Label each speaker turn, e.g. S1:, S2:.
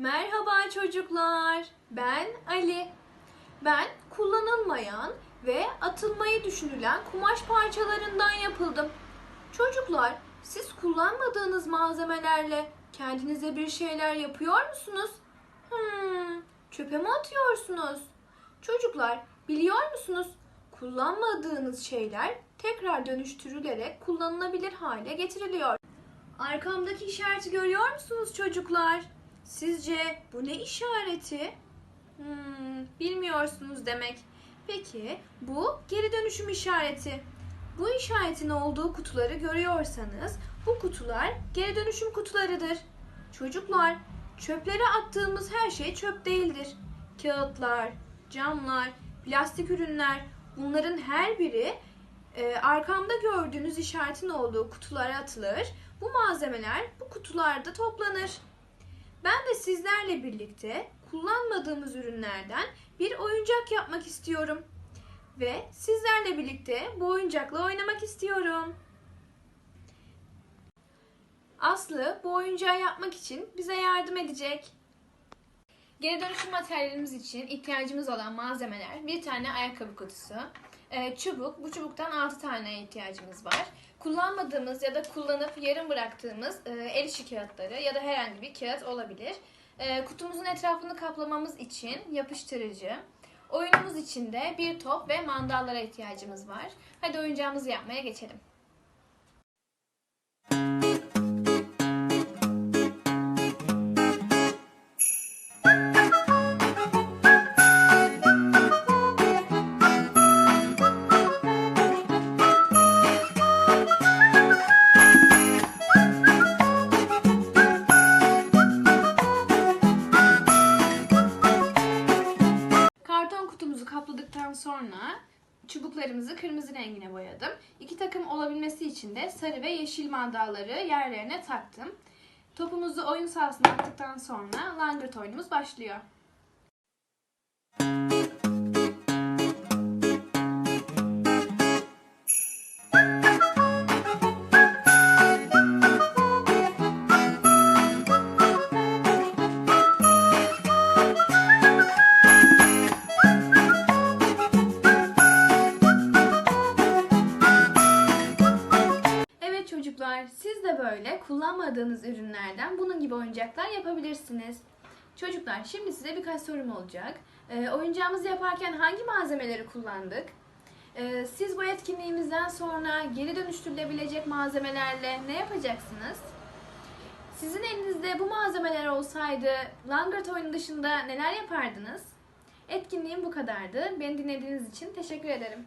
S1: Merhaba çocuklar. Ben Ali. Ben kullanılmayan ve atılmayı düşünülen kumaş parçalarından yapıldım. Çocuklar, siz kullanmadığınız malzemelerle kendinize bir şeyler yapıyor musunuz? Hmm, çöpe mi atıyorsunuz? Çocuklar, biliyor musunuz? Kullanmadığınız şeyler tekrar dönüştürülerek kullanılabilir hale getiriliyor. Arkamdaki işareti görüyor musunuz çocuklar? Sizce bu ne işareti? Hmm, bilmiyorsunuz demek. Peki bu geri dönüşüm işareti. Bu işaretin olduğu kutuları görüyorsanız bu kutular geri dönüşüm kutularıdır. Çocuklar, çöplere attığımız her şey çöp değildir. Kağıtlar, camlar, plastik ürünler bunların her biri e, arkamda gördüğünüz işaretin olduğu kutulara atılır. Bu malzemeler bu kutularda toplanır. Ben de sizlerle birlikte kullanmadığımız ürünlerden bir oyuncak yapmak istiyorum. Ve sizlerle birlikte bu oyuncakla oynamak istiyorum. Aslı bu oyuncağı yapmak için bize yardım edecek. Geri dönüşüm materyalimiz için ihtiyacımız olan malzemeler bir tane ayakkabı kutusu, e, çubuk, bu çubuktan 6 tane ihtiyacımız var. Kullanmadığımız ya da kullanıp yarım bıraktığımız e, el işi kağıtları ya da herhangi bir kağıt olabilir. E, kutumuzun etrafını kaplamamız için yapıştırıcı, oyunumuz için de bir top ve mandallara ihtiyacımız var. Hadi oyuncağımızı yapmaya geçelim. Kapladıktan sonra çubuklarımızı kırmızı rengine boyadım. İki takım olabilmesi için de sarı ve yeşil mandalları yerlerine taktım. Topumuzu oyun sahasına attıktan sonra langırt oyunumuz başlıyor. Evet çocuklar, siz de böyle kullanmadığınız ürünlerden bunun gibi oyuncaklar yapabilirsiniz. Çocuklar, şimdi size birkaç sorum olacak. Ee, oyuncağımızı yaparken hangi malzemeleri kullandık? Ee, siz bu etkinliğimizden sonra geri dönüştürülebilecek malzemelerle ne yapacaksınız? Sizin elinizde bu malzemeler olsaydı langırt oyunu dışında neler yapardınız? Etkinliğim bu kadardı. Beni dinlediğiniz için teşekkür ederim.